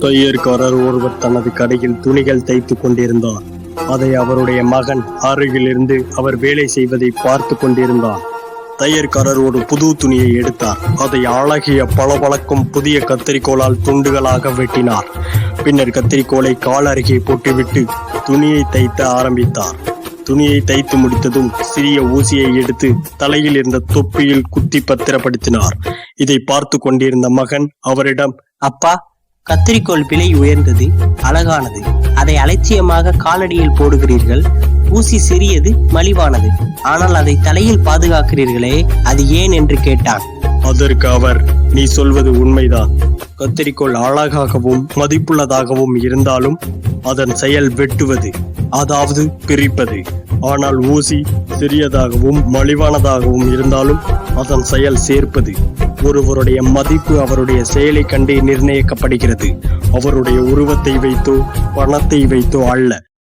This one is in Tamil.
தையற்காரர் ஒருவர் தனது கடையில் துணிகள் தைத்துக் கொண்டிருந்தார். அதை அவருடைய மகன் அருகிலிருந்து அவர் வேலை செய்வதை பார்த்து கொண்டிருந்தார். தையற்காரர் ஒரு புது துணியை எடுத்தார். அதை அழகிய பளபளக்கும் புதிய கத்திரிக்கோளால் துண்டுகளாக வெட்டினார். பின்னர் கத்திரிக்கோளை கால் அருகே போட்டுவிட்டு துணியை தைத்த ஆரம்பித்தார். துணியை தைத்து முடித்ததும் சிறிய ஊசியை எடுத்து தலையில் இருந்த தொப்பியில் குத்தி பத்திரப்படுத்தினார். இதை பார்த்து கொண்டிருந்த மகன் அவரிடம் அப்பா கத்திரிக்கோள் விலை உயர்ந்தது அழகானது. அதை அலட்சியமாக காலடியில் போடுகிறீர்கள். ஊசி சிறியது மலிவானது. ஆனால் அதை தலையில் பாதுகாக்கிறீர்களே அது ஏன் என்று கேட்டான். அதற்கு அவர் நீ சொல்வது உண்மைதான் கத்திரிக்கோள் அழகாகவும் மதிப்புள்ளதாகவும் இருந்தாலும் அதன் செயல் வெட்டுவது அதாவது பிரிப்பது. ஆனால் ஊசி சிறியதாகவும் மலிவானதாகவும் இருந்தாலும் அதன் செயல் சேர்ப்பது. ஒருவருடைய மதிப்பு அவருடைய செயலை கண்டே நிர்ணயிக்கப்படுகிறது. அவருடைய உருவத்தை வைத்தோ பணத்தை வைத்தோ அல்ல.